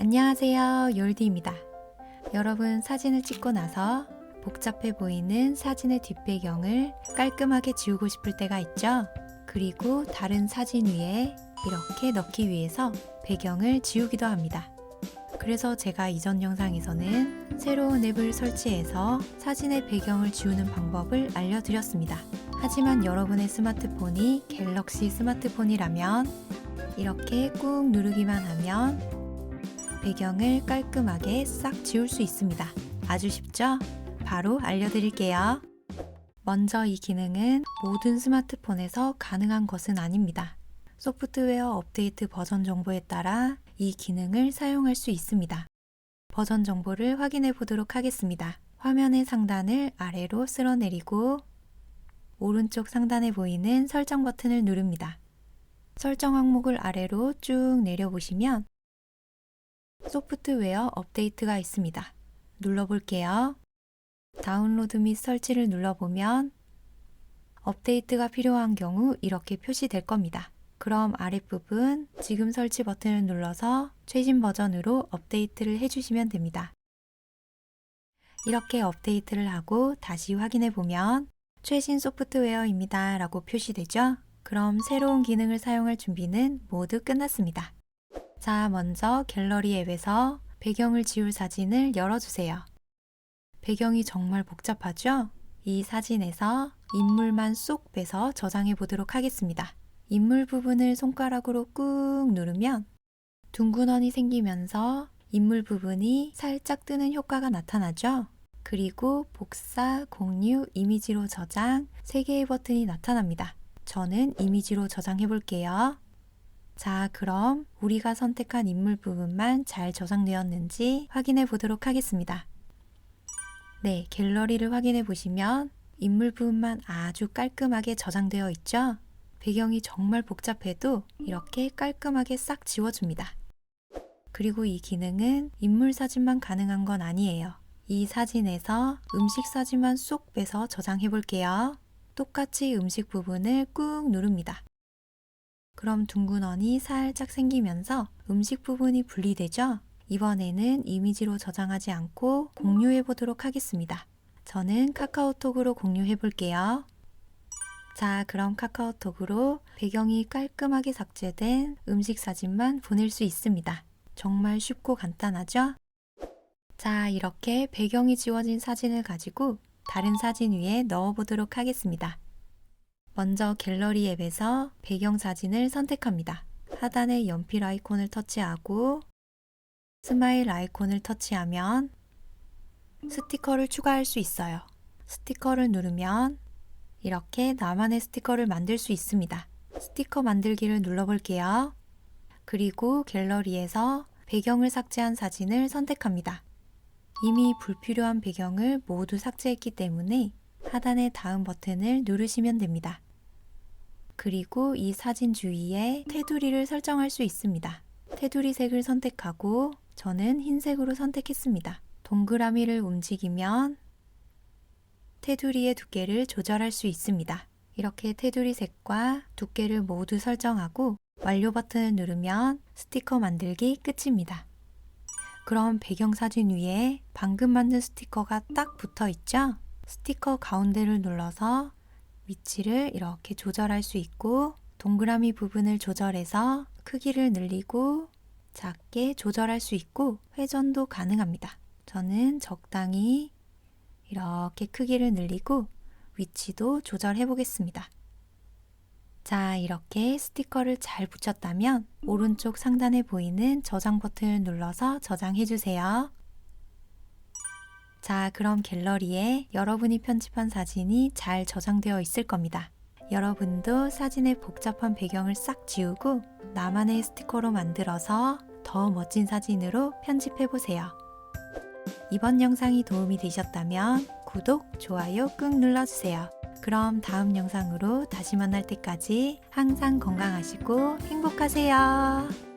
안녕하세요. 욜디입니다. 여러분 사진을 찍고 나서 복잡해 보이는 사진의 뒷배경을 깔끔하게 지우고 싶을 때가 있죠? 그리고 다른 사진 위에 이렇게 넣기 위해서 배경을 지우기도 합니다. 그래서 제가 이전 영상에서는 새로운 앱을 설치해서 사진의 배경을 지우는 방법을 알려드렸습니다. 하지만 여러분의 스마트폰이 갤럭시 스마트폰이라면 이렇게 꾹 누르기만 하면 배경을 깔끔하게 싹 지울 수 있습니다. 아주 쉽죠? 바로 알려드릴게요. 먼저 이 기능은 모든 스마트폰에서 가능한 것은 아닙니다. 소프트웨어 업데이트 버전 정보에 따라 이 기능을 사용할 수 있습니다. 버전 정보를 확인해 보도록 하겠습니다. 화면의 상단을 아래로 쓸어내리고 오른쪽 상단에 보이는 설정 버튼을 누릅니다. 설정 항목을 아래로 쭉 내려보시면 소프트웨어 업데이트가 있습니다. 눌러볼게요. 다운로드 및 설치를 눌러보면 업데이트가 필요한 경우 이렇게 표시될 겁니다. 그럼 아랫부분 지금 설치 버튼을 눌러서 최신 버전으로 업데이트를 해주시면 됩니다. 이렇게 업데이트를 하고 다시 확인해 보면 최신 소프트웨어입니다 라고 표시되죠? 그럼 새로운 기능을 사용할 준비는 모두 끝났습니다. 자, 먼저 갤러리 앱에서 배경을 지울 사진을 열어주세요. 배경이 정말 복잡하죠? 이 사진에서 인물만 쏙 빼서 저장해 보도록 하겠습니다. 인물 부분을 손가락으로 꾹 누르면 둥근 원이 생기면서 인물 부분이 살짝 뜨는 효과가 나타나죠? 그리고 복사, 공유, 이미지로 저장 3개의 버튼이 나타납니다. 저는 이미지로 저장해 볼게요. 자, 그럼 우리가 선택한 인물 부분만 잘 저장되었는지 확인해 보도록 하겠습니다. 네, 갤러리를 확인해 보시면 인물 부분만 아주 깔끔하게 저장되어 있죠? 배경이 정말 복잡해도 이렇게 깔끔하게 싹 지워줍니다. 그리고 이 기능은 인물 사진만 가능한 건 아니에요. 이 사진에서 음식 사진만 쏙 빼서 저장해 볼게요. 똑같이 음식 부분을 꾹 누릅니다. 그럼 둥근 원이 살짝 생기면서 음식 부분이 분리되죠? 이번에는 이미지로 저장하지 않고 공유해 보도록 하겠습니다. 저는 카카오톡으로 공유해 볼게요. 자, 그럼 카카오톡으로 배경이 깔끔하게 삭제된 음식 사진만 보낼 수 있습니다. 정말 쉽고 간단하죠? 자, 이렇게 배경이 지워진 사진을 가지고 다른 사진 위에 넣어 보도록 하겠습니다. 먼저 갤러리 앱에서 배경 사진을 선택합니다. 하단의 연필 아이콘을 터치하고 스마일 아이콘을 터치하면 스티커를 추가할 수 있어요. 스티커를 누르면 이렇게 나만의 스티커를 만들 수 있습니다. 스티커 만들기를 눌러볼게요. 그리고 갤러리에서 배경을 삭제한 사진을 선택합니다. 이미 불필요한 배경을 모두 삭제했기 때문에 하단의 다음 버튼을 누르시면 됩니다. 그리고 이 사진 주위에 테두리를 설정할 수 있습니다. 테두리 색을 선택하고 저는 흰색으로 선택했습니다. 동그라미를 움직이면 테두리의 두께를 조절할 수 있습니다. 이렇게 테두리 색과 두께를 모두 설정하고 완료 버튼을 누르면 스티커 만들기 끝입니다. 그럼 배경 사진 위에 방금 만든 스티커가 딱 붙어 있죠? 스티커 가운데를 눌러서 위치를 이렇게 조절할 수 있고 동그라미 부분을 조절해서 크기를 늘리고 작게 조절할 수 있고 회전도 가능합니다. 저는 적당히 이렇게 크기를 늘리고 위치도 조절해 보겠습니다. 자, 이렇게 스티커를 잘 붙였다면 오른쪽 상단에 보이는 저장 버튼을 눌러서 저장해 주세요. 자, 그럼 갤러리에 여러분이 편집한 사진이 잘 저장되어 있을 겁니다. 여러분도 사진의 복잡한 배경을 싹 지우고 나만의 스티커로 만들어서 더 멋진 사진으로 편집해 보세요. 이번 영상이 도움이 되셨다면 구독, 좋아요 꾹 눌러주세요. 그럼 다음 영상으로 다시 만날 때까지 항상 건강하시고 행복하세요.